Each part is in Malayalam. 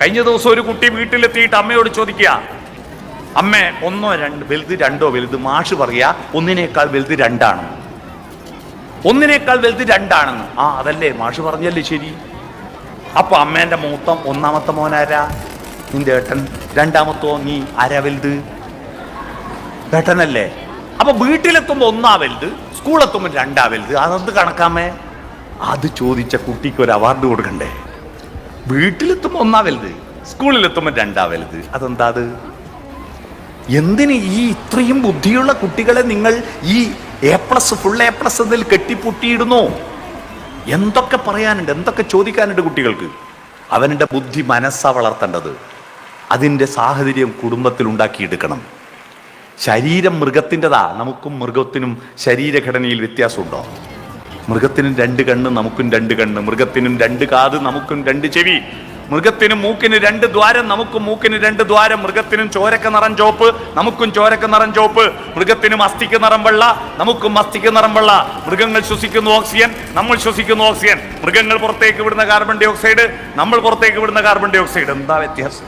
കഴിഞ്ഞ ദിവസം ഒരു കുട്ടി വീട്ടിലെത്തിയിട്ട് അമ്മയോട് ചോദിക്കുക അമ്മ ഒന്നോ രണ്ട് വലുത് രണ്ടോ വലുത് മാഷ് പറയാ ഒന്നിനേക്കാൾ വലുത് രണ്ടാണെന്ന്. ഒന്നിനേക്കാൾ വലുത് രണ്ടാണെന്ന്. ആ അതല്ലേ മാഷ് പറഞ്ഞല്ലേ ശരി. അപ്പൊ അമ്മേന്റെ മൂത്തം ഒന്നാമത്തെ മോനാരാ? നിന്റെ ഏട്ടൻ. രണ്ടാമത്തോ നീ ആരാ വലുത്? ഏട്ടനല്ലേ. അപ്പൊ വീട്ടിലെത്തുമ്പോ ഒന്നാ വലുത് സ്കൂളെത്തുമ്പോൾ രണ്ടാ വലുത് അതെന്ത് കണക്കാമേ അത് ചോദിച്ച കുട്ടിക്ക് ഒരു അവാർഡ് കൊടുക്കണ്ടേ? വീട്ടിലെത്തുമ്പോ ഒന്നാ വലുത് സ്കൂളിലെത്തുമ്പോ രണ്ടാ വലുത്. അതെന്താ അത്? എന്തിന് ഈ ഇത്രയും ബുദ്ധിയുള്ള കുട്ടികളെ നിങ്ങൾ ഈ A plus full A plus എന്നതിൽ കെട്ടിപ്പൊട്ടിയിടുന്നു? എന്തൊക്കെ പറയാനുണ്ട് എന്തൊക്കെ ചോദിക്കാനുണ്ട് കുട്ടികൾക്ക്? അവന്റെ ബുദ്ധി മനസ്സാ വളർത്തേണ്ടത്? അതിന്റെ സാഹചര്യം കുടുംബത്തിൽ ഉണ്ടാക്കിയെടുക്കണം. ശരീരം മൃഗത്തിന്റെതാ നമുക്കും മൃഗത്തിനും ശരീരഘടനയിൽ വ്യത്യാസമുണ്ടോ? മൃഗത്തിനും രണ്ട് കണ്ണ് നമുക്കും രണ്ട് കണ്ണ്. മൃഗത്തിനും രണ്ട് കാത് നമുക്കും രണ്ട് ചെവി. മൃഗത്തിനും മൂക്കിന് രണ്ട് ദ്വാരം നമുക്കും മൂക്കിന് രണ്ട് ദ്വാരം. മൃഗത്തിനും ചോരക്ക നിറം ചോപ്പ് നമുക്കും ചോരക്ക നിറം ചോപ്പ് മൃഗത്തിനും അസ്ഥിക്ക് നിറം വെള്ള നമുക്കും അസ്ഥിക്ക് നിറം വെള്ള. മൃഗങ്ങൾ ശ്വസിക്കുന്ന ഓക്സിജൻ നമ്മൾ ശ്വസിക്കുന്ന ഓക്സിജൻ. മൃഗങ്ങൾ പുറത്തേക്ക് വിടുന്ന കാർബൺ ഡൈ ഓക്സൈഡ് നമ്മൾ പുറത്തേക്ക് വിടുന്ന കാർബൺ ഡൈ ഓക്സൈഡ് എന്താ വ്യത്യാസം?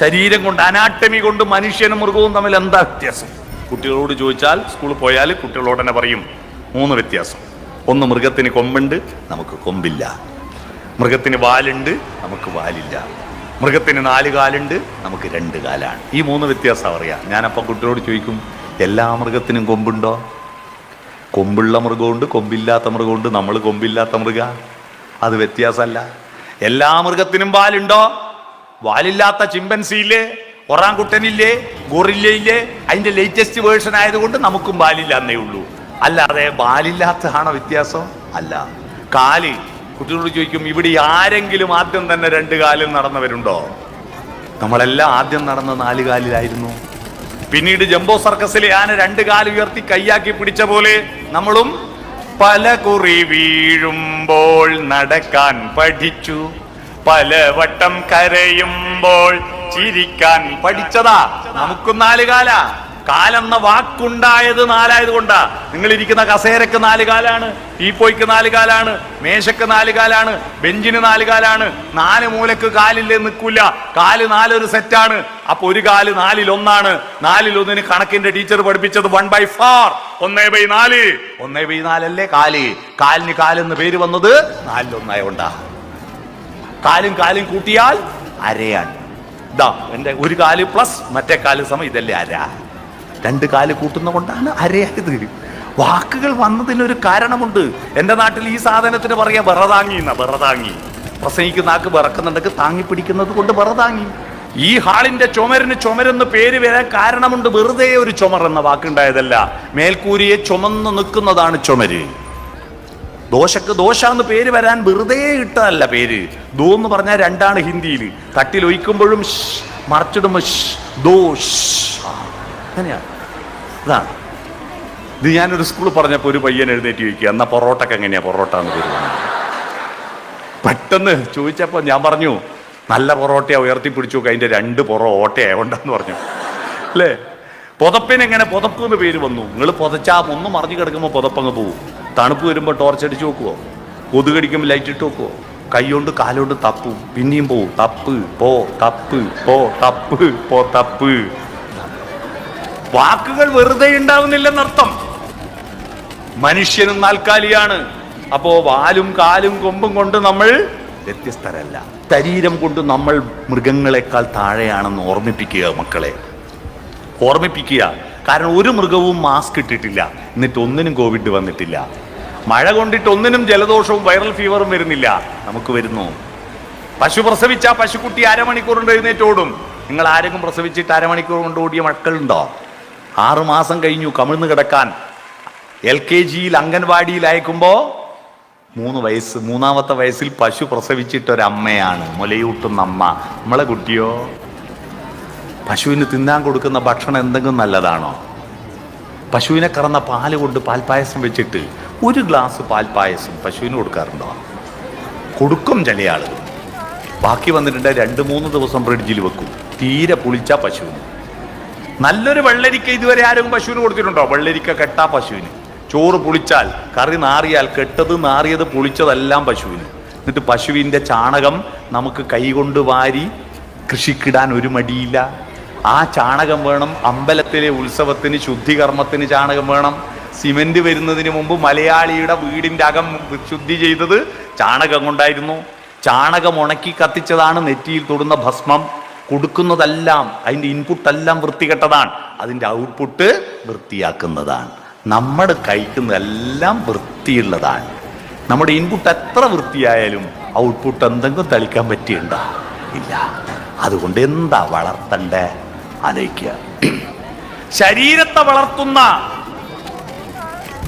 ശരീരം കൊണ്ട് അനാട്ടമി കൊണ്ട് മനുഷ്യനും മൃഗവും തമ്മിൽ എന്താ വ്യത്യാസം? കുട്ടികളോട് ചോദിച്ചാൽ സ്കൂളിൽ പോയാൽ കുട്ടികളോട് തന്നെ പറയും മൂന്ന് വ്യത്യാസം. ഒന്ന് മൃഗത്തിന് കൊമ്പുണ്ട് നമുക്ക് കൊമ്പില്ല. മൃഗത്തിന് വാലുണ്ട് നമുക്ക് വാലില്ല. മൃഗത്തിന് നാല് കാലുണ്ട് നമുക്ക് രണ്ട് കാലാണ്. ഈ മൂന്ന് വ്യത്യാസം അറിയാം. ഞാനപ്പോൾ കുട്ടികളോട് ചോദിക്കും എല്ലാ മൃഗത്തിനും കൊമ്പുണ്ടോ? കൊമ്പുള്ള മൃഗമുണ്ട് കൊമ്പില്ലാത്ത മൃഗമുണ്ട്. നമ്മൾ കൊമ്പില്ലാത്ത മൃഗ. അത് വ്യത്യാസമല്ല എല്ലാ മൃഗത്തിനും വാലുണ്ടോ? വാലില്ലാത്ത ചിമ്പൻസിയില്ലേ ഒറാങ്കുട്ടനില്ലേ ഗൊറില്ലയില്ലേ അതിന്റെ ലേറ്റസ്റ്റ് വേർഷൻ ആയതുകൊണ്ട് നമുക്കും വാലില്ല എന്നേ ഉള്ളൂ. അല്ലാതെ ബാലില്ലാത്തതാണോ വ്യത്യാസം? അല്ല. കാൽ കുട്ടികളോട് ചോദിക്കും ഇവിടെ ആരെങ്കിലും ആദ്യം തന്നെ രണ്ട് കാലിൽ നടന്നവരുണ്ടോ? നമ്മളെല്ലാം ആദ്യം നടന്ന നാല് കാലിലായിരുന്നു. പിന്നീട് ജംബോ സർക്കസിലെ ആന രണ്ട് കാൽ ഉയർത്തി കൈയാക്കി പിടിച്ച പോലെ നമ്മളും പല കുറി വീഴുമ്പോൾ നടക്കാൻ പഠിച്ചു. പല വട്ടം കരയുമ്പോൾ ചിരിക്കാൻ പഠിച്ചതാ. നമുക്കും നാല് കാല. കാലെന്ന വാക്കുണ്ടായത് നാലായത് കൊണ്ടാ നിങ്ങൾ ഇരിക്കുന്ന കസേരക്ക് നാല് കാലാണ് ടീപ്പോയ്ക്ക് നാല് കാലാണ് മേശക്ക് നാല് കാലാണ് ബെഞ്ചിന് നാല് കാലാണ്. നാല് മൂലക്ക് കാലില്ലേ നിൽക്കില്ല കാൽ നാലൊരു സെറ്റാണ്. അപ്പൊ ഒരു കാൽ നാലിൽ ഒന്നാണ് നാലിൽ ഒന്നിന് കണക്കിന്റെ ടീച്ചർ പഠിപ്പിച്ചത് വൺ ബൈ ഫോർ ഒന്നേ ബൈ നാല്. ഒന്നേ ബൈ നാലല്ലേ കാൽ? കാലിന് കാലെന്ന് പേര് വന്നത് നാലിലൊന്നായ കൊണ്ടാ കാലും കാലും കൂട്ടിയാൽ അരയാണ്. ഇതാ എന്റെ ഒരു കാൽ പ്ലസ് മറ്റേ കാൽ സമയം ഇതല്ലേ അര. രണ്ട് കാൽ കൂട്ടുന്ന കൊണ്ടാണ് അരയായത്. വാക്കുകൾ വന്നതിനൊരു കാരണമുണ്ട്. എന്റെ നാട്ടിൽ ഈ സാധനത്തിന് പറയാം വിറതാങ്ങി എന്നാ വിറതാങ്ങി. പ്രസംഗിക്കുന്ന ആക്ക് വിറക്കുന്നുണ്ടെങ്കിൽ താങ്ങി പിടിക്കുന്നത് കൊണ്ട് വിറതാങ്ങി. ഈ ഹാളിന്റെ ചുമരിന് ചുമരെന്ന് പേര് വരാൻ കാരണമുണ്ട്. വെറുതെ ഒരു ചുമർ എന്ന വാക്കുണ്ടായതല്ല. മേൽക്കൂരിയെ ചുമന്ന് നിൽക്കുന്നതാണ് ചുമര്. ദോശക്ക് ദോശ എന്ന് പേര് വരാൻ വെറുതെ ഇട്ടതല്ല പേര്. ദോ എന്ന് പറഞ്ഞാൽ രണ്ടാണ് ഹിന്ദിയിൽ. തട്ടിൽ ഒഴിക്കുമ്പോഴും ഷ്, മറച്ചിടുമ്പോ ഷ്, ദോഷ് അങ്ങനെയാണ് ഇതാണ് ഇത് ഞാനൊരു സ്കൂൾ പറഞ്ഞപ്പോൾ ഒരു പയ്യൻ എഴുന്നേറ്റ് ചോദിക്കുക എന്നാ പൊറോട്ടക്ക് എങ്ങനെയാ പൊറോട്ട എന്ന് പേര് വന്നത്?" പെട്ടെന്ന് ചോദിച്ചപ്പോൾ ഞാൻ പറഞ്ഞു നല്ല പൊറോട്ടയാ ഉയർത്തി പിടിച്ചു അതിന്റെ രണ്ട് പൊറോട്ടയായോണ്ടെന്ന് പറഞ്ഞു. അല്ലേ? പുതപ്പിന് എങ്ങനെ പുതപ്പ് എന്ന് പേര് വന്നു. നിങ്ങൾ പുതച്ചാ ഒന്ന് മറിഞ്ഞു കിടക്കുമ്പോൾ പുതപ്പങ്ങ് പോവും. തണുപ്പ് വരുമ്പോൾ ടോർച്ച് അടിച്ച് നോക്കുമോ കൊതുകടിക്കുമ്പോൾ ലൈറ്റ് ഇട്ട് നോക്കുമോ കൈകൊണ്ട് കാലുകൊണ്ട് തപ്പും പിന്നെയും പോവും. തപ്പ് പോ തപ്പ് പോ തപ്പ് പോ തപ്പ്. വാക്കുകൾ വെറുതെ ഉണ്ടാവുന്നില്ലെന്നർത്ഥം. മനുഷ്യനും നാൽക്കാലിയാണ്. അപ്പോ വാലും കാലും കൊമ്പും കൊണ്ട് നമ്മൾ വ്യത്യസ്തരല്ല. ശരീരം കൊണ്ട് നമ്മൾ മൃഗങ്ങളെക്കാൾ താഴെയാണെന്ന് ഓർമ്മിപ്പിക്കുക മക്കളെ. ഓർമ്മിപ്പിക്കുക. കാരണം ഒരു മൃഗവും മാസ്ക് ഇട്ടിട്ടില്ല. എന്നിട്ട് ഒന്നിനും കോവിഡ് വന്നിട്ടില്ല. മഴ കൊണ്ടിട്ട് ഒന്നിനും ജലദോഷവും വൈറൽ ഫീവറും വരുന്നില്ല. നമുക്ക് വരുന്നു. പശു പ്രസവിച്ച പശുക്കുട്ടി അരമണിക്കൂർ കൊണ്ട് എഴുന്നേറ്റോടും നിങ്ങൾ ആരെങ്കിലും പ്രസവിച്ചിട്ട് അരമണിക്കൂർ കൊണ്ട് ഓടിയ മക്കളുണ്ടോ? ആറു മാസം കഴിഞ്ഞു കമിഴ്ന്ന് കിടക്കാൻ. എൽ കെ ജിയിൽ അംഗൻവാടിയിൽ അയക്കുമ്പോൾ മൂന്ന് വയസ്സ് മൂന്നാമത്തെ വയസ്സിൽ പശു പ്രസവിച്ചിട്ടൊരമ്മയാണ്. മുലയൂട്ടുന്ന അമ്മ. നമ്മളെ കുട്ടിയോ? പശുവിന് തിന്നാൻ കൊടുക്കുന്ന ഭക്ഷണം എന്തെങ്കിലും നല്ലതാണോ? പശുവിനെ കറന്ന പാൽ കൊണ്ട് പാൽപ്പായസം വെച്ചിട്ട് ഒരു ഗ്ലാസ് പാൽപ്പായസം പശുവിന് കൊടുക്കാറുണ്ടോ? കൊടുക്കും ചില ആളുകൾ ബാക്കി വന്നിട്ടുണ്ട് രണ്ട് മൂന്ന് ദിവസം ഫ്രിഡ്ജിൽ വെക്കും. തീരെ പുളിച്ച പശുവിന്. നല്ലൊരു വെള്ളരിക്ക ഇതുവരെ ആരും പശുവിന് കൊടുത്തിട്ടുണ്ടോ? വെള്ളരിക്ക കെട്ടാ പശുവിന്. ചോറ് പുളിച്ചാൽ കറി നാറിയാൽ കെട്ടത് നാറിയത് പുളിച്ചതെല്ലാം പശുവിന്. എന്നിട്ട് പശുവിന്റെ ചാണകം നമുക്ക് കൈകൊണ്ട് വാരി കൃഷിക്കിടാൻ ഒരു മടിയില്ല. ആ ചാണകം വേണം അമ്പലത്തിലെ ഉത്സവത്തിന് ശുദ്ധികർമ്മത്തിന് ചാണകം വേണം. സിമെന്റ് വരുന്നതിന് മുമ്പ് മലയാളിയുടെ വീടിന്റെ അകം ശുദ്ധി ചെയ്തത് ചാണകം കൊണ്ടായിരുന്നു. ചാണകം ഉണക്കി കത്തിച്ചതാണ് നെറ്റിയിൽ തൊടുന്ന ഭസ്മം. കൊടുക്കുന്നതെല്ലാം അതിന്റെ ഇൻപുട്ടെല്ലാം വൃത്തികെട്ടതാണ്. അതിന്റെ ഔട്ട്പുട്ട് വൃത്തിയാക്കുന്നതാണ്. നമ്മൾ കഴിക്കുന്നതെല്ലാം വൃത്തിയുള്ളതാണ്. നമ്മുടെ ഇൻപുട്ട് എത്ര വൃത്തിയായാലും ഔട്ട്പുട്ട് എന്തെങ്കിലും തളിക്കാൻ പറ്റിയുണ്ടോ ഇല്ല. അതുകൊണ്ട് എന്താ വളർത്തണ്ടേ? ആലോചിക്കുക. ശരീരത്തെ വളർത്തുന്ന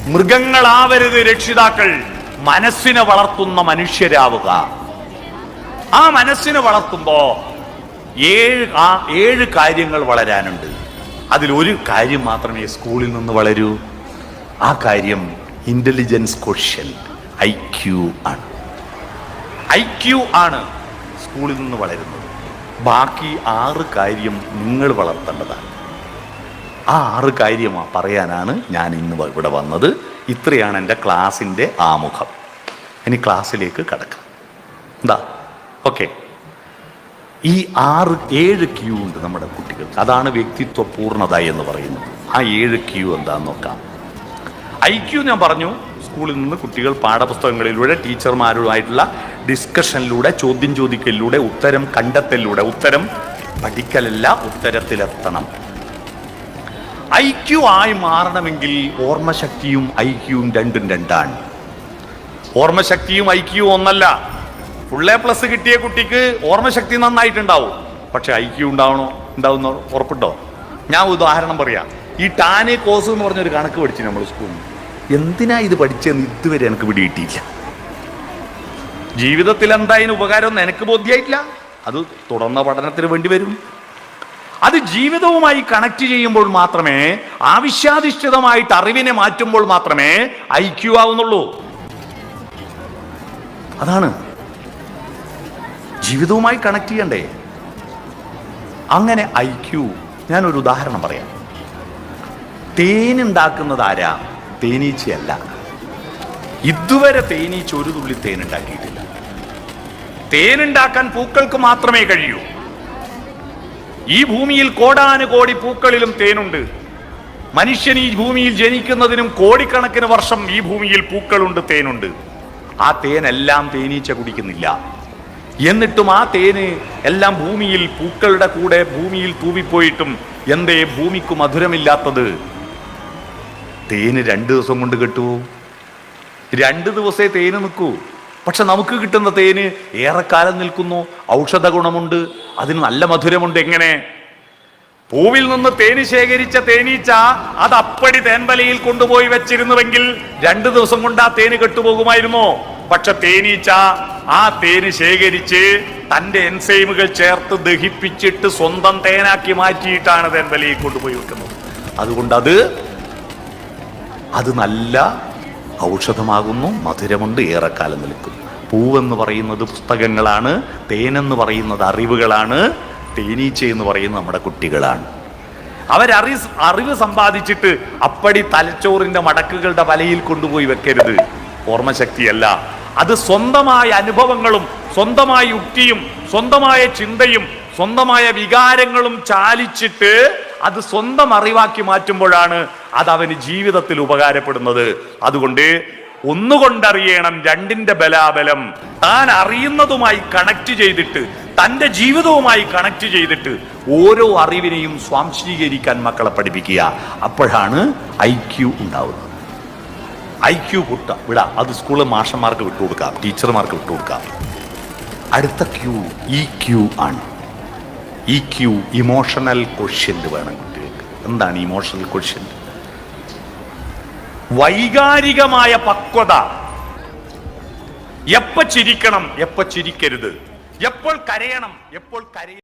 മൃഗങ്ങളാവരുത് രക്ഷിതാക്കൾ. മനസ്സിനെ വളർത്തുന്ന മനുഷ്യരാവുക. ആ മനസ്സിനെ വളർത്തുമ്പോ ഏഴ് ആ ഏഴ് കാര്യങ്ങൾ വളരാനുണ്ട്. അതിലൊരു കാര്യം മാത്രമേ സ്കൂളിൽ നിന്ന് വളരൂ. ആ കാര്യം ഇന്റലിജൻസ് ക്വഷ്യൻ ഐ ക്യു ആണ്. ഐ ക്യു ആണ് സ്കൂളിൽ നിന്ന് വളരുന്നത്. ബാക്കി ആറ് കാര്യം നിങ്ങൾ വളർത്തേണ്ടതാണ്. ആ ആറ് കാര്യമാ പറയാനാണ് ഞാൻ ഇന്ന് ഇവിടെ വന്നത്. ഇത്രയാണ് എന്റെ ക്ലാസ്സിന്റെ ആമുഖം. ഇനി ക്ലാസ്സിലേക്ക് കടക്കാം. എന്താ ഓക്കെ. ഈ ആറ് ഏഴ് ക്യൂ ഉണ്ട് നമ്മുടെ കുട്ടികൾക്ക് അതാണ് വ്യക്തിത്വ പൂർണത എന്ന് പറയുന്നത്. ആ ഏഴ് ക്യൂ എന്താന്ന് നോക്കാം. ഐ ക്യൂ ഞാൻ പറഞ്ഞു സ്കൂളിൽ നിന്ന് കുട്ടികൾ പാഠപുസ്തകങ്ങളിലൂടെ ടീച്ചർമാരുമായിട്ടുള്ള ഡിസ്കഷനിലൂടെ ചോദ്യം ചോദിക്കലിലൂടെ ഉത്തരം കണ്ടെത്തലിലൂടെ ഉത്തരം പഠിക്കലല്ല ഉത്തരത്തിലെത്തണം. ഐ ക്യു ആയി മാറണമെങ്കിൽ ഓർമ്മശക്തിയും ഐ ക്യൂവും രണ്ടും രണ്ടാണ്. ഓർമ്മശക്തിയും ഐ ക്യൂ ഒന്നല്ല. ഫുൾ എ പ്ലസ് കിട്ടിയ കുട്ടിക്ക് ഓർമ്മശക്തി നന്നായിട്ടുണ്ടാവും. പക്ഷെ ഐ ക്യു ഉണ്ടാവണോ? ഉണ്ടാവുന്ന ഉറപ്പുണ്ടോ? ഞാൻ ഉദാഹരണം പറയാം. ഈ ടാനെ കോസ് എന്ന് പറഞ്ഞൊരു കണക്ക് പഠിച്ചു നമ്മൾ സ്കൂളിൽ എന്തിനാ ഇത് പഠിച്ചെന്ന് ഇതുവരെ എനിക്ക് പിടികിട്ടിയില്ല. ജീവിതത്തിൽ എന്തായാലും ഉപകാരം എനിക്ക് ബോധ്യമായിട്ടില്ല അത് തുടർന്ന പഠനത്തിന് വേണ്ടി വരും. അത് ജീവിതവുമായി കണക്ട് ചെയ്യുമ്പോൾ മാത്രമേ ആവശ്യാധിഷ്ഠിതമായിട്ട് അറിവിനെ മാറ്റുമ്പോൾ മാത്രമേ ഐക്യു ആവുന്നുള്ളൂ. അതാണ് ജീവിതവുമായി കണക്ട് ചെയ്യണ്ടേ? അങ്ങനെ ഐ ഐക്യു ഞാനൊരു ഉദാഹരണം പറയാം. തേനുണ്ടാക്കുന്നത് ആരാ? തേനീച്ചയല്ല. ഇതുവരെ തേനീച്ച ഒരു തുള്ളി തേനുണ്ടാക്കിയിട്ടില്ല. തേനുണ്ടാക്കാൻ പൂക്കൾക്ക് മാത്രമേ കഴിയൂ. ഈ ഭൂമിയിൽ കോടാനുകോടി പൂക്കളിലും തേനുണ്ട്. മനുഷ്യൻ ഈ ഭൂമിയിൽ ജനിക്കുന്നതിനും കോടിക്കണക്കിന് വർഷം ഈ ഭൂമിയിൽ പൂക്കളുണ്ട് തേനുണ്ട്. ആ തേനെല്ലാം തേനീച്ച കുടിക്കുന്നില്ല. എന്നിട്ടും ആ തേന് എല്ലാം ഭൂമിയിൽ പൂക്കളുടെ കൂടെ ഭൂമിയിൽ തൂവിപ്പോയിട്ടും എന്തേ ഭൂമിക്ക് മധുരമില്ലാത്തത്? തേന് രണ്ട് ദിവസം കൊണ്ട് കിട്ടുമോ രണ്ട് ദിവസേ തേന് നിൽക്കൂ. പക്ഷെ നമുക്ക് കിട്ടുന്ന തേന് ഏറെക്കാലം നിൽക്കുന്നു. ഔഷധ ഗുണമുണ്ട്. അതിന് നല്ല മധുരമുണ്ട്. എങ്ങനെ? പൂവിൽ നിന്ന് തേന് ശേഖരിച്ച തേനീച്ച അത് അപ്പടി തേൻവലയിൽ കൊണ്ടുപോയി വെച്ചിരുന്നുവെങ്കിൽ രണ്ടു ദിവസം കൊണ്ട് ആ തേന് കെട്ടുപോകുമായിരുന്നോ? പക്ഷെ തേനീച്ച ആ തേന് ശേഖരിച്ച് തന്റെ എൻസൈമുകൾ ചേർത്ത് ദഹിപ്പിച്ചിട്ട് സ്വന്തം തേനാക്കി മാറ്റിയിട്ടാണ് തേൻവലയിൽ കൊണ്ടുപോയി വെക്കുന്നത്. അതുകൊണ്ട് അത് അത് നല്ല ഔഷധമാകുന്നു മധുരമുണ്ട് ഏറെക്കാലം നിൽക്കും. പൂവെന്ന് പറയുന്നത് പുസ്തകങ്ങളാണ് തേനെന്ന് പറയുന്നത് അറിവുകളാണ് തേനീച്ച എന്ന് പറയുന്നത് നമ്മുടെ കുട്ടികളാണ്. അവരറി അറിവ് സമ്പാദിച്ചിട്ട് അപ്പടി തലച്ചോറിന്റെ മടക്കുകളുടെ വലയിൽ കൊണ്ടുപോയി വെക്കരുത്. ഓർമ്മശക്തിയല്ല. അത് സ്വന്തമായ അനുഭവങ്ങളും സ്വന്തമായ യുക്തിയും സ്വന്തമായ ചിന്തയും സ്വന്തമായ വികാരങ്ങളും ചാലിച്ചിട്ട് അത് സ്വന്തം അറിവാക്കി മാറ്റുമ്പോഴാണ് അത് അവന് ജീവിതത്തിൽ ഉപകാരപ്പെടുന്നത്. അതുകൊണ്ട് ഒന്നുകൊണ്ടറിയണം രണ്ടിന്റെ ബലാബലം. താൻ അറിയുന്നതുമായി കണക്ട് ചെയ്തിട്ട് തന്റെ ജീവിതവുമായി കണക്ട് ചെയ്തിട്ട് ഓരോ അറിവിനെയും സ്വാംശീകരിക്കാൻ മക്കളെ പഠിപ്പിക്കുക. അപ്പോഴാണ് ഐ ക്യു ഉണ്ടാവുന്നത്. ഐ ക്യു കുട്ട വിടാ അത് സ്കൂളിൽ മാഷന്മാർക്ക് വിട്ടുകൊടുക്കാം ടീച്ചർമാർക്ക് വിട്ടുകൊടുക്കാം അടുത്ത ക്യൂ ഇ ക്യൂ ആണ്. ഇ ക്യൂ ഇമോഷണൽ ക്വഷ്യന്റ് വേണം കുട്ടികൾക്ക്. എന്താണ് ഇമോഷണൽ ക്വഷ്യന്റ് വൈകാരികമായ പക്വത. എപ്പ ചിരിക്കണം എപ്പ ചിരിക്കരുത്. എപ്പോൾ കരയണം എപ്പോൾ കരയരുത്